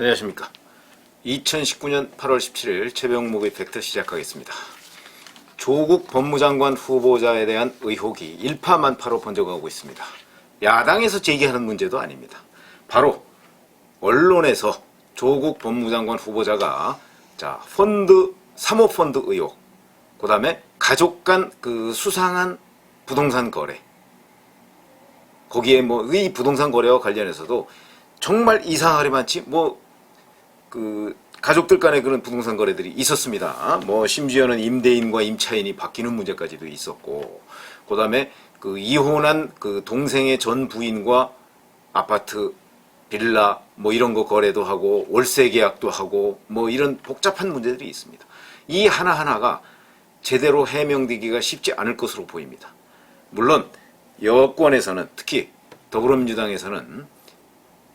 안녕하십니까. 2019년 8월 17일 최병목의 팩트 시작하겠습니다. 조국 법무장관 후보자에 대한 의혹이 일파만파로 번져가고 있습니다. 야당에서 제기하는 문제도 아닙니다. 바로 언론에서 조국 법무장관 후보자가 자 펀드 사모펀드 의혹, 그 다음에 가족 간 그 수상한 부동산 거래, 거기에 뭐의 부동산 거래와 관련해서도 정말 이상하리만치 뭐 그 가족들 간의 그런 부동산 거래들이 있었습니다. 뭐 심지어는 임대인과 임차인이 바뀌는 문제까지도 있었고, 그다음에 그 이혼한 그 동생의 전 부인과 아파트 빌라 뭐 이런 거 거래도 하고 월세 계약도 하고 뭐 이런 복잡한 문제들이 있습니다. 이 하나 하나가 제대로 해명되기가 쉽지 않을 것으로 보입니다. 물론 여권에서는 특히 더불어민주당에서는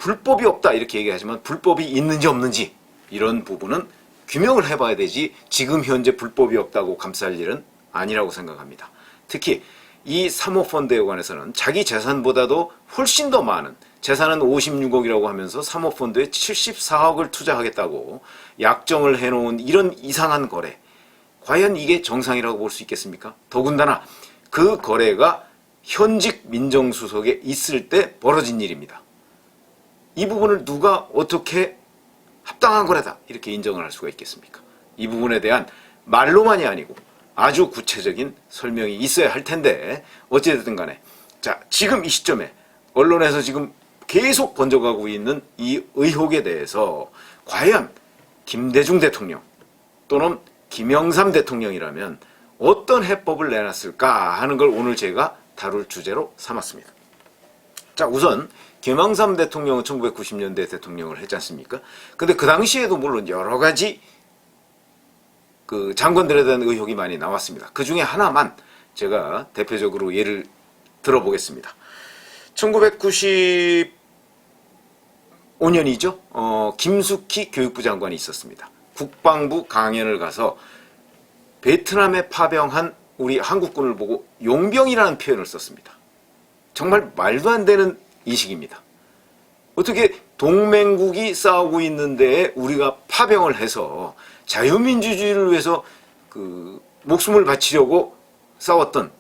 불법이 없다 이렇게 얘기하지만 불법이 있는지 없는지 이런 부분은 규명을 해봐야 되지 지금 현재 불법이 없다고 감쌀 일은 아니라고 생각합니다. 특히 이 사모펀드에 관해서는 자기 재산보다도 훨씬 더 많은 재산은 56억이라고 하면서 사모펀드에 74억을 투자하겠다고 약정을 해놓은 이런 이상한 거래 과연 이게 정상이라고 볼 수 있겠습니까? 더군다나 그 거래가 현직 민정수석에 있을 때 벌어진 일입니다. 이 부분을 누가 어떻게 합당한 거래다 이렇게 인정을 할 수가 있겠습니까? 이 부분에 대한 말로만이 아니고 아주 구체적인 설명이 있어야 할 텐데 어찌됐든 간에 자 지금 이 시점에 언론에서 지금 계속 번져가고 있는 이 의혹에 대해서 과연 김대중 대통령 또는 김영삼 대통령이라면 어떤 해법을 내놨을까 하는 걸 오늘 제가 다룰 주제로 삼았습니다. 자, 우선 김영삼 대통령은 1990년대 대통령을 했지 않습니까? 근데 그 당시에도 물론 여러 가지 그 장관들에 대한 의혹이 많이 나왔습니다. 그 중에 하나만 제가 대표적으로 예를 들어보겠습니다. 1995년이죠. 어, 김숙희 교육부 장관이 있었습니다. 국방부 강연을 가서 베트남에 파병한 우리 한국군을 보고 용병이라는 표현을 썼습니다. 정말 말도 안 되는 인식입니다. 어떻게 동맹국이 싸우고 있는데 우리가 파병을 해서 자유민주주의를 위해서 그 목숨을 바치려고 싸웠던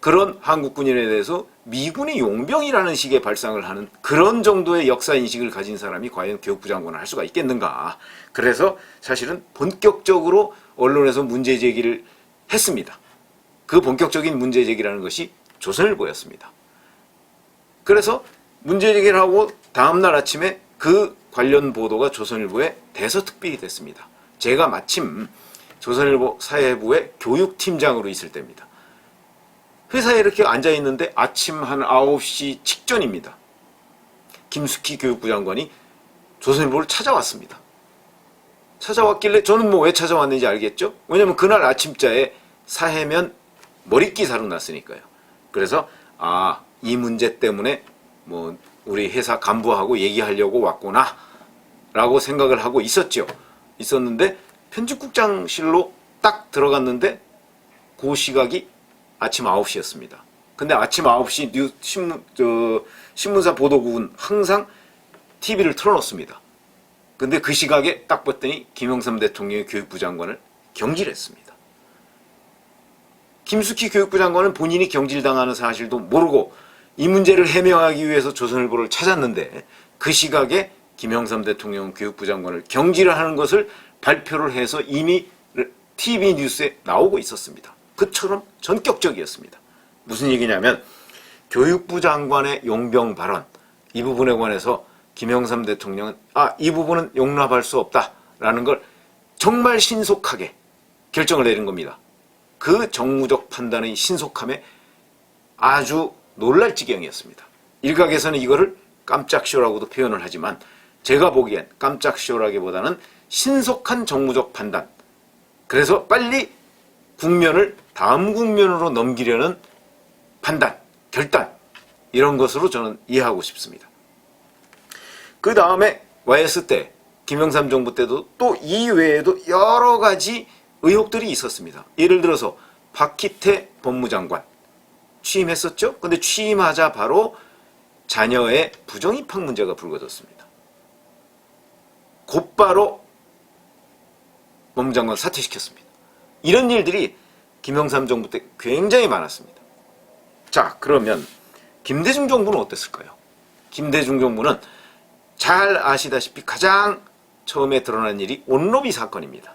그런 한국 군인에 대해서 미군이 용병이라는 식의 발상을 하는 그런 정도의 역사 인식을 가진 사람이 과연 교육부 장관을 할 수가 있겠는가. 그래서 사실은 본격적으로 언론에서 문제 제기를 했습니다. 그 본격적인 문제 제기라는 것이 조선일보였습니다. 그래서 문제 제기를 하고 다음날 아침에 그 관련 보도가 조선일보에 대서특필이 됐습니다. 제가 마침 조선일보 사회부의 교육팀장으로 있을 때입니다. 회사에 이렇게 앉아 있는데 아침 한 9시 직전입니다. 김숙희 교육부 장관이 조선일보를 찾아왔습니다. 찾아왔길래 저는 뭐 왜 찾아왔는지 알겠죠? 왜냐면 그날 아침자에 사해면 머리 기사로 났으니까요. 그래서 아, 이 문제 때문에 뭐 우리 회사 간부하고 얘기하려고 왔구나 라고 생각을 하고 있었죠. 있었는데 편집국장실로 딱 들어갔는데 그 시각이 아침 9시였습니다. 근데 아침 9시 뉴 신문 저 신문사 보도국은 항상 TV를 틀어놓습니다. 근데 그 시각에 딱 봤더니 김영삼 대통령의 교육부 장관을 경질했습니다. 김숙희 교육부 장관은 본인이 경질당하는 사실도 모르고 이 문제를 해명하기 위해서 조선일보를 찾았는데 그 시각에 김영삼 대통령 교육부 장관을 경질을 하는 것을 발표를 해서 이미 TV 뉴스에 나오고 있었습니다. 그처럼 전격적이었습니다. 무슨 얘기냐면 교육부 장관의 용병 발언 이 부분에 관해서 김영삼 대통령은 아, 이 부분은 용납할 수 없다라는 걸 정말 신속하게 결정을 내린 겁니다. 그 정무적 판단의 신속함에 아주 놀랄 지경이었습니다. 일각에서는 이거를 깜짝쇼라고도 표현을 하지만 제가 보기엔 깜짝쇼라기보다는 신속한 정무적 판단. 그래서 빨리 국면을 다음 국면으로 넘기려는 판단, 결단 이런 것으로 저는 이해하고 싶습니다. 그 다음에 YS 때 김영삼 정부 때도 또 이외에도 여러 가지 의혹들이 있었습니다. 예를 들어서 박희태 법무장관 취임했었죠. 근데 취임하자 바로 자녀의 부정입학 문제가 불거졌습니다. 곧바로 법무장관 사퇴시켰습니다. 이런 일들이 김영삼 정부 때 굉장히 많았습니다. 자, 그러면 김대중 정부는 어땠을까요? 김대중 정부는 잘 아시다시피 가장 처음에 드러난 일이 온로비 사건입니다.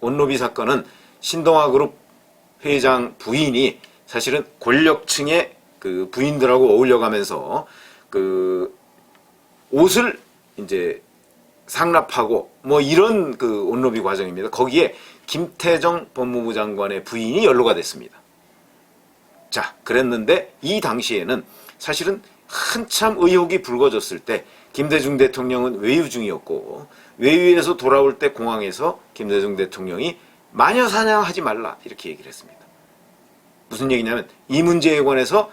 온로비 사건은 신동아 그룹 회장 부인이 사실은 권력층의 그 부인들하고 어울려가면서 그 옷을 이제 상납하고 뭐 이런 그 온로비 과정입니다. 거기에 김태정 법무부 장관의 부인이 연루가 됐습니다. 자, 그랬는데 이 당시에는 사실은 한참 의혹이 불거졌을 때 김대중 대통령은 외유 중이었고 외유에서 돌아올 때 공항에서 김대중 대통령이 마녀 사냥하지 말라 이렇게 얘기를 했습니다. 무슨 얘기냐면 이 문제에 관해서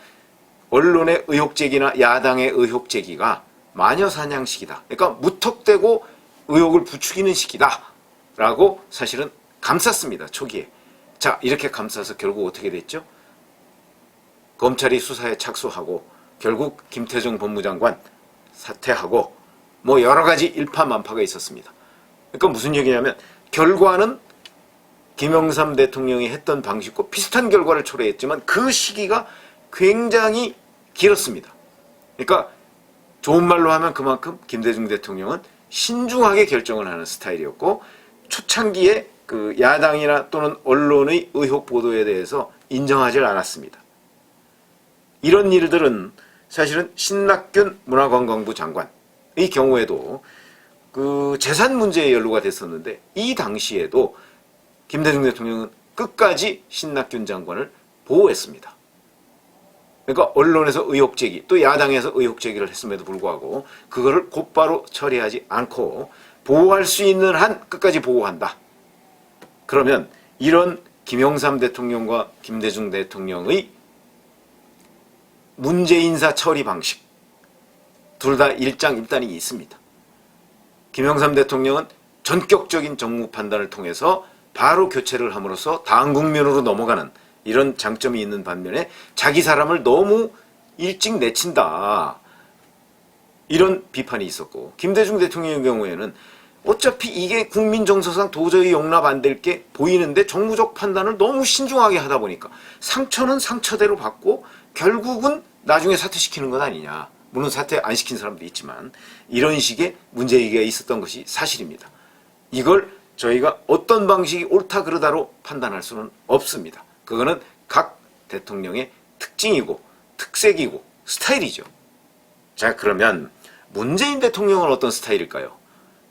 언론의 의혹 제기나 야당의 의혹 제기가 마녀 사냥식이다. 그러니까 무턱대고 의혹을 부추기는 식이다라고 사실은 감쌌습니다. 초기에. 자, 이렇게 감싸서 결국 어떻게 됐죠? 검찰이 수사에 착수하고 결국 김태정 법무장관 사퇴하고 뭐 여러 가지 일파만파가 있었습니다. 그러니까 무슨 얘기냐면 결과는 김영삼 대통령이 했던 방식과 비슷한 결과를 초래했지만 그 시기가 굉장히 길었습니다. 그러니까 좋은 말로 하면 그만큼 김대중 대통령은 신중하게 결정을 하는 스타일이었고 초창기에 그 야당이나 또는 언론의 의혹 보도에 대해서 인정하지 않았습니다. 이런 일들은 사실은 신낙균 문화관광부 장관의 경우에도 그 재산 문제에 연루가 됐었는데 이 당시에도 김대중 대통령은 끝까지 신낙균 장관을 보호했습니다. 그러니까 언론에서 의혹 제기 또 야당에서 의혹 제기를 했음에도 불구하고 그거를 곧바로 처리하지 않고 보호할 수 있는 한 끝까지 보호한다. 그러면 이런 김영삼 대통령과 김대중 대통령의 문제 인사 처리 방식 둘 다 일장일단이 있습니다. 김영삼 대통령은 전격적인 정무 판단을 통해서 바로 교체를 함으로써 다음 국면으로 넘어가는 이런 장점이 있는 반면에 자기 사람을 너무 일찍 내친다. 이런 비판이 있었고 김대중 대통령의 경우에는 어차피 이게 국민 정서상 도저히 용납 안 될 게 보이는데 정무적 판단을 너무 신중하게 하다 보니까 상처는 상처대로 받고 결국은 나중에 사퇴시키는 건 아니냐. 물론 사퇴 안 시킨 사람도 있지만 이런 식의 문제제기가 있었던 것이 사실입니다. 이걸 저희가 어떤 방식이 옳다 그르다로 판단할 수는 없습니다. 그거는 각 대통령의 특징이고 특색이고 스타일이죠. 자 그러면 문재인 대통령은 어떤 스타일일까요?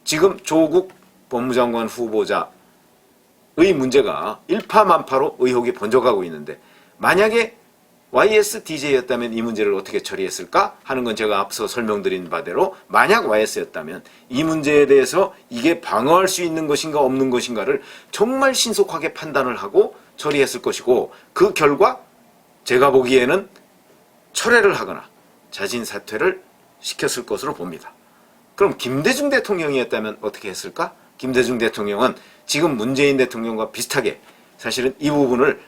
지금 조국 법무장관 후보자의 문제가 일파만파로 의혹이 번져가고 있는데 만약에 YSDJ였다면 이 문제를 어떻게 처리했을까 하는 건 제가 앞서 설명드린 바대로 만약 YS였다면 이 문제에 대해서 이게 방어할 수 있는 것인가 없는 것인가를 정말 신속하게 판단을 하고 처리했을 것이고 그 결과 제가 보기에는 철회를 하거나 자진 사퇴를 시켰을 것으로 봅니다. 그럼 김대중 대통령이었다면 어떻게 했을까? 김대중 대통령은 지금 문재인 대통령과 비슷하게 사실은 이 부분을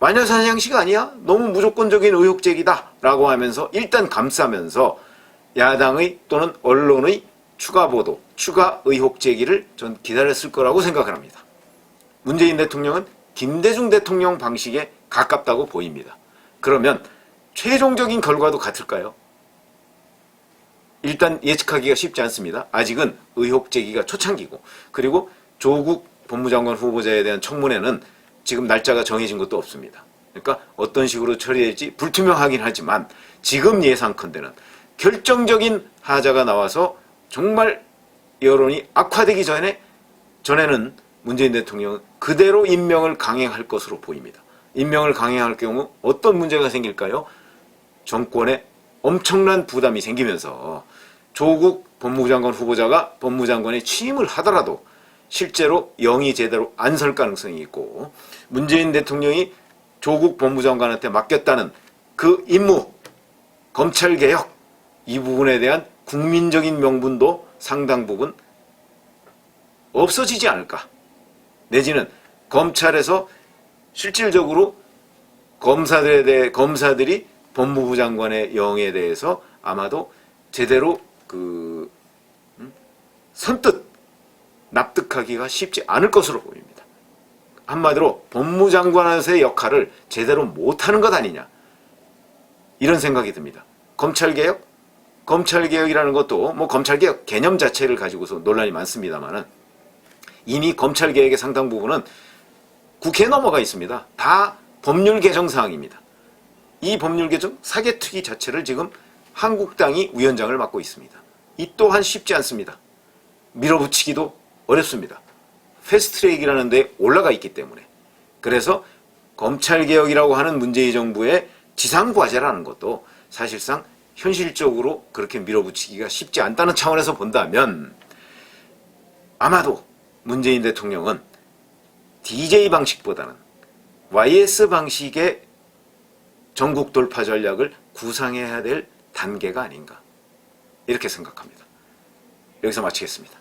마녀 사냥식 아니야? 너무 무조건적인 의혹 제기다 라고 하면서 일단 감싸면서 야당의 또는 언론의 추가 보도, 추가 의혹 제기를 전 기다렸을 거라고 생각을 합니다. 문재인 대통령은 김대중 대통령 방식에 가깝다고 보입니다. 그러면 최종적인 결과도 같을까요? 일단 예측하기가 쉽지 않습니다. 아직은 의혹 제기가 초창기고 그리고 조국 법무장관 후보자에 대한 청문회는 지금 날짜가 정해진 것도 없습니다. 그러니까 어떤 식으로 처리될지 불투명하긴 하지만 지금 예상컨대는 결정적인 하자가 나와서 정말 여론이 악화되기 전에 전에는 문재인 대통령은 그대로 임명을 강행할 것으로 보입니다. 임명을 강행할 경우 어떤 문제가 생길까요? 정권에 엄청난 부담이 생기면서 조국 법무부 장관 후보자가 법무장관에 취임을 하더라도 실제로 영이 제대로 안 설 가능성이 있고 문재인 대통령이 조국 법무장관한테 맡겼다는 그 임무 검찰 개혁 이 부분에 대한 국민적인 명분도 상당 부분 없어지지 않을까 내지는 검찰에서 실질적으로 검사들에 대해 검사들이 법무부 장관의 영에 대해서 아마도 제대로 그 음? 선뜻 납득하기가 쉽지 않을 것으로 보입니다. 한마디로 법무장관의 역할을 제대로 못하는 것 아니냐 이런 생각이 듭니다. 검찰개혁? 검찰개혁이라는 것도 뭐 검찰개혁 개념 자체를 가지고서 논란이 많습니다만은 이미 검찰개혁의 상당 부분은 국회에 넘어가 있습니다. 다 법률 개정 사항입니다. 이 법률 개정 사개특위 자체를 지금 한국당이 위원장을 맡고 있습니다. 이 또한 쉽지 않습니다. 밀어붙이기도 어렵습니다. 패스트트랙이라는 데 올라가 있기 때문에. 그래서 검찰개혁이라고 하는 문재인 정부의 지상과제라는 것도 사실상 현실적으로 그렇게 밀어붙이기가 쉽지 않다는 차원에서 본다면 아마도 문재인 대통령은 DJ 방식보다는 YS 방식의 전국 돌파 전략을 구상해야 될 단계가 아닌가 이렇게 생각합니다. 여기서 마치겠습니다.